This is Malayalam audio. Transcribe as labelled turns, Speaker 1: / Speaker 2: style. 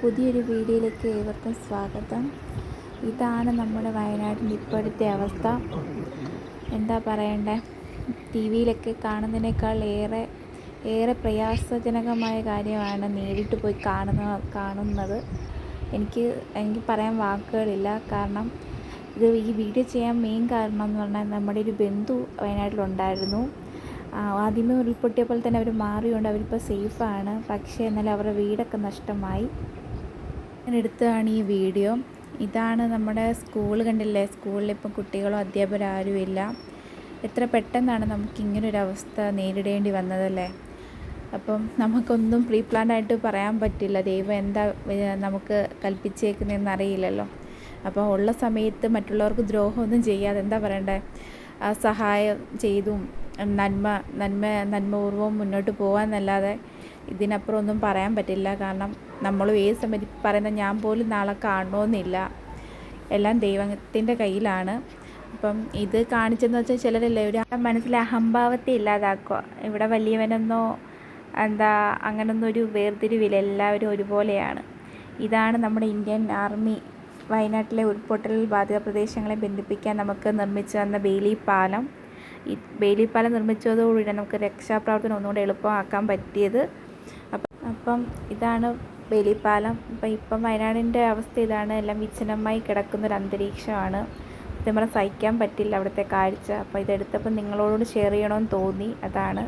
Speaker 1: പുതിയൊരു വീഡിയോയിലേക്ക് ഏവർക്കും സ്വാഗതം. ഇതാണ് നമ്മുടെ വയനാടിന്റെ ഇപ്പോഴത്തെ അവസ്ഥ. എന്താ പറയണ്ടേ? ടി വിയിലൊക്കെ കാണുന്നതിനേക്കാൾ ഏറെ ഏറെ പ്രയാസജനകമായ കാര്യമാണ് നേരിട്ട് പോയി കാണുന്ന കാണുന്നത്. എനിക്ക് എനിക്ക് പറയാൻ വാക്കുകളില്ല. കാരണം ഇത് ഈ വീഡിയോ ചെയ്യാൻ മെയിൻ കാരണം എന്ന് പറഞ്ഞാൽ നമ്മുടെ ഒരു ബന്ധു വയനാട്ടിലുണ്ടായിരുന്നു. ആദ്യമേ ഉരുൾപൊട്ടിയപ്പോൾ തന്നെ അവർ മാറിയുണ്ട് അവരിപ്പോൾ സേഫാണ്. പക്ഷേ എന്നാൽ അവരുടെ വീടൊക്കെ നഷ്ടമായി. ഞാൻ എടുത്തതാണ് ഈ വീഡിയോ. ഇതാണ് നമ്മുടെ സ്കൂൾ കണ്ടില്ലേ? സ്കൂളിൽ ഇപ്പം കുട്ടികളോ അധ്യാപകരോ ആരുമില്ല എത്ര പെട്ടെന്നാണ് നമുക്ക് ഇങ്ങനൊരു അവസ്ഥ നേരിടേണ്ടി വന്നതല്ലേ അപ്പം നമുക്കൊന്നും പ്രീ പ്ലാൻഡ് ആയിട്ട് പറയാൻ പറ്റില്ല. ദൈവം എന്താ നമുക്ക് കൽപ്പിച്ചേക്കുന്നതെന്ന് അറിയില്ലല്ലോ അപ്പോൾ ഉള്ള സമയത്ത് മറ്റുള്ളവർക്ക് ദ്രോഹമൊന്നും ചെയ്യാതെ എന്താ പറയണ്ടേ? സഹായം ചെയ്തും നന്മ നന്മ നന്മപൂർവം മുന്നോട്ട് പോകാമെന്നല്ലാതെ ഇതിനപ്പുറം ഒന്നും പറയാൻ പറ്റില്ല. കാരണം നമ്മൾ ഏത് സമയത്ത് പറയുന്ന ഞാൻ പോലും നാളെ കാണണമെന്നില്ല എല്ലാം ദൈവത്തിന്റെ കയ്യിലാണ്. അപ്പം ഇത് കാണിച്ചെന്ന് വെച്ചാൽ ചിലരല്ലേ ഒരു മനസ്സിലെ അഹംഭാവത്തെ ഇല്ലാതാക്കുക. ഇവിടെ വലിയവനെന്നോ എന്താ അങ്ങനൊന്നും ഒരു വേർതിരിവില്ല. എല്ലാവരും ഒരുപോലെയാണ്. ഇതാണ് നമ്മുടെ ഇന്ത്യൻ ആർമി വയനാട്ടിലെ ഉരുൾപൊട്ടൽ ബാധിത പ്രദേശങ്ങളെ ബന്ധിപ്പിക്കാൻ നമുക്ക് നിർമ്മിച്ചു വന്ന ബേലി പാലം. ഈ ബേലിപ്പാലം പാലം നിർമ്മിച്ചതോടുകൂടി നമുക്ക് രക്ഷാപ്രവർത്തനം ഒന്നുകൂടെ എളുപ്പമാക്കാൻ പറ്റിയത്. അപ്പം ഇതാണ് ബേലിപ്പാലം അപ്പം ഇപ്പം വയനാടിന്റെ അവസ്ഥ ഇതാണ്. എല്ലാം വിച്ഛിന്നമായി കിടക്കുന്ന ഒരു അന്തരീക്ഷമാണ്. സത്യം പറഞ്ഞാൽ സഹിക്കാൻ പറ്റില്ല അവിടുത്തെ കാഴ്ച. അപ്പോൾ ഇതെടുത്തപ്പോൾ നിങ്ങളോട് ഷെയർ ചെയ്യണമെന്ന് തോന്നി. അതാണ്.